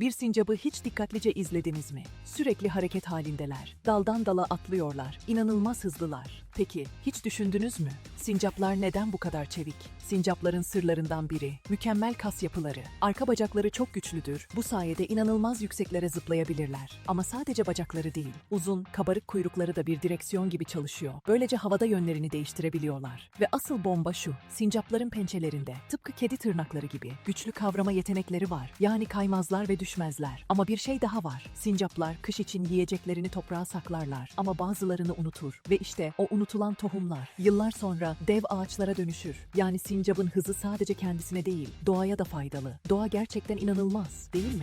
Bir sincabı hiç dikkatlice izlediniz mi? Sürekli hareket halindeler. Daldan dala atlıyorlar. İnanılmaz hızlılar. Peki hiç düşündünüz mü? Sincaplar neden bu kadar çevik? Sincapların sırlarından biri mükemmel kas yapıları. Arka bacakları çok güçlüdür. Bu sayede inanılmaz yükseklere zıplayabilirler. Ama sadece bacakları değil. Uzun, kabarık kuyrukları da bir direksiyon gibi çalışıyor. Böylece havada yönlerini değiştirebiliyorlar. Ve asıl bomba şu. Sincapların pençelerinde tıpkı kedi tırnakları gibi güçlü kavrama yetenekleri var. Yani kaymazlar ve düşmezler. Ama bir şey daha var. Sincaplar kış için yiyeceklerini toprağa saklarlar ama bazılarını unutur ve işte o unutulan tohumlar yıllar sonra dev ağaçlara dönüşür. Yani sincapın hızı sadece kendisine değil, doğaya da faydalı. Doğa gerçekten inanılmaz, değil mi?